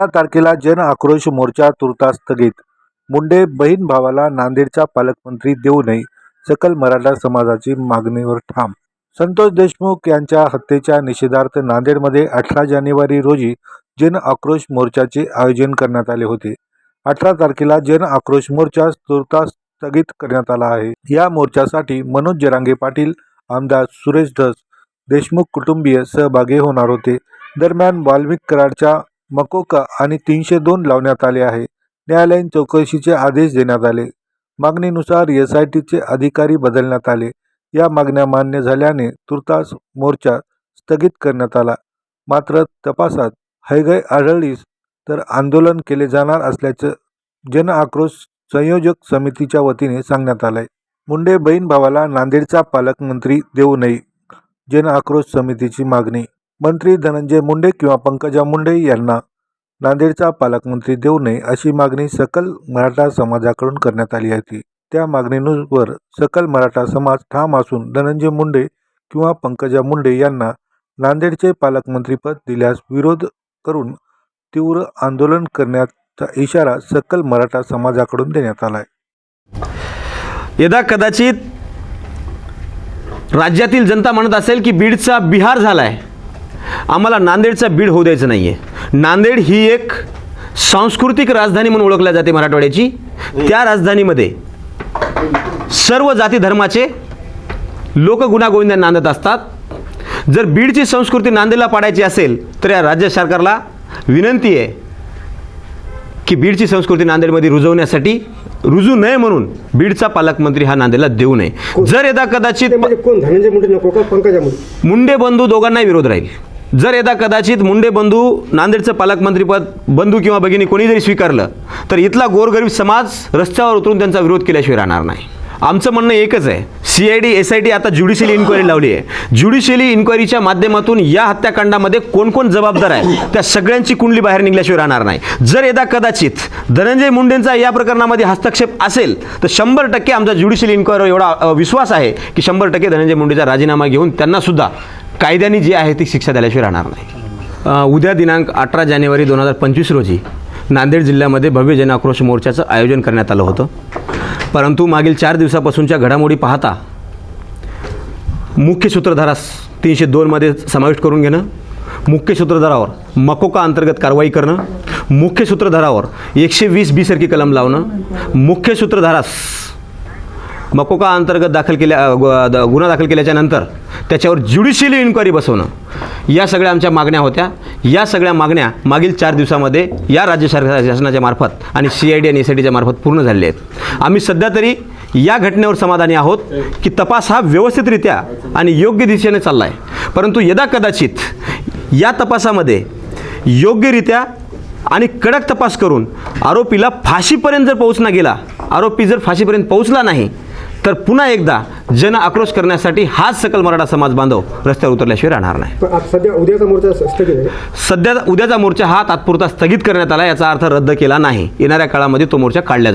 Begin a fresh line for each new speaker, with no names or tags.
या तारखेला जन आक्रोश मोर्चा तुर्तास स्थगित. मुंडे बहीण भावाला नांदेडचा पालकमंत्री देऊ नये सकल मराठा समाजाची मागणीवर ठाम. संतोष देशमुख यांच्या हत्येच्या निषेधार्थ नांदेडमध्ये अठरा जानेवारी रोजी जन आक्रोश मोर्चाचे आयोजन करण्यात आले होते. अठरा तारखेला जन आक्रोश मोर्चा तुर्तास स्थगित करण्यात आला आहे. या मोर्चासाठी मनोज जरांगे पाटील आमदार सुरेश धस देशमुख कुटुंबीय सहभागी होणार होते. दरम्यान वाल्मिक कराडच्या मकोका आणि तीनशे दोन लावण्यात आले आहे. न्यायालयीन चौकशीचे आदेश देण्यात आले. मागणीनुसार एस आय टीचे अधिकारी बदलण्यात आले. या मागण्या मान्य झाल्याने तुर्तास मोर्चा स्थगित करण्यात आला. मात्र तपासात हैगय आढळलीस तर आंदोलन केले जाणार असल्याचं जन आक्रोश संयोजक समितीच्या वतीने सांगण्यात आलंय. मुंडे बहीण भावाला नांदेडचा पालकमंत्री देऊ नये. जन आक्रोश समितीची मागणी मंत्री धनंजय मुंडे किंवा पंकजा मुंडे यांना नांदेडचा पालकमंत्री देऊ नये अशी मागणी सकल मराठा समाजाकडून करण्यात आली होती. त्या मागणीवर सकल मराठा समाज ठाम असून धनंजय मुंडे किंवा पंकजा मुंडे यांना नांदेडचे पालकमंत्रीपद दिल्यास विरोध करून तीव्र आंदोलन करण्याचा इशारा सकल मराठा समाजाकडून देण्यात आला आहे
यदा कदाचित राज्यातील जनता म्हणत असेल की बीडचा बिहार झाला आहे आम्हाला नांदेडचा बीड होऊ द्यायचं नाही आहे नांदेड ही एक सांस्कृतिक राजधानी म्हणून ओळखल्या जाते मराठवाड्याची. त्या राजधानीमध्ये सर्व जाती धर्माचे लोक गुणागोविंदा नांदत असतात. जर बीडची संस्कृती नांदेडला पाडायची असेल तर या राज्य सरकारला विनंती आहे की बीडची संस्कृती नांदेडमध्ये रुजवण्यासाठी रुजू नये म्हणून बीडचा पालकमंत्री हा नांदेडला देऊ नये. जर यदा कदाचित
म्हणजे कोण? धनंजय मुंडे नको का? पंकजा मुंडे?
मुंडे बंधू दोघांनाही विरोध राहील. जर यदा कदाचित मुंडे बंधू नांदेडचं पालकमंत्रीपद बंधू किंवा भगिनी कोणी जरी स्वीकारलं तर इथला गोरगरीब समाज रस्त्यावर उतरून त्यांचा विरोध केल्याशिवाय राहणार नाही. आमचं म्हणणं एकच आहे. C I D S I T आता ज्युडिशियली इन्क्वायरी लावली आहे. ज्युडिशियली इन्क्वायरीच्या माध्यमातून या हत्याकांडामध्ये कोण कोण जबाबदार आहे त्या सगळ्यांची कुंडली बाहेर निघल्याशिवाय राहणार नाही. जर यदा कदाचित धनंजय मुंडेंचा या प्रकरणामध्ये हस्तक्षेप असेल तर शंभर टक्के आमचा ज्युडिशियल इन्क्वायरी एवढा विश्वास आहे की शंभर टक्के धनंजय मुंडेचा राजीनामा घेऊन त्यांना सुद्धा कायद्याने जी आहे ती शिक्षा दिल्याशिवाय राहणार नाही. उद्या दिनांक अठरा जानेवारी दोन हजार पंचवीस रोजी नांदेड जिल्ह्यामध्ये भव्य जन आक्रोश मोर्चाचं आयोजन करण्यात आलं होतं. परंतु मागील चार दिवसापासूनच्या घडामोडी पाहता मुख्य सूत्रधारास तीनशे दोनमध्ये समाविष्ट करून घेणं मुख्य सूत्रधारावर मकोका अंतर्गत कारवाई करणं मुख्य सूत्रधारावर एकशे वीस बी सारखी कलम लावणं मुख्य सूत्रधारास मकोका अंतर्गत दाखल केल्या गु- द- गुन्हा दाखल केल्याच्यानंतर त्याच्यावर ज्युडिशियली इन्क्वायरी बसवणं. या सगळ्या आमच्या मागण्या होत्या. या सगळ्या मागण्या मागील चार दिवसामध्ये या राज्य सरकार शासनाच्या मार्फत आणि सी आय डी आणि एस आय डीच्या मार्फत पूर्ण झालेले आहेत. आम्ही सध्या तरी या घटनेवर समाधानी आहोत की तपास हा व्यवस्थितरित्या आणि योग्य दिशेने चालला आहे परंतु यदा कदाचित या तपासामध्ये योग्यरित्या आणि कडक तपास करून आरोपीला फाशीपर्यंत जर पोहोचला गेला आरोपी जर फाशीपर्यंत पोहोचला नाही तर पुन्हा एकदा जन आक्रोश करण्यासाठी हाच सकल मराठा समाज बांधव रस्त्यावर उतरल्याशिवाय राहणार नाही.
पण आज सध्या उद्याचा मोर्चा स्थगित आहे.
सध्या उद्याचा मोर्चा हा तात्पुरता स्थगित करण्यात आला याचा अर्थ रद्द केला नाही. येणाऱ्या काळामध्ये तो मोर्चा काढला जाईल.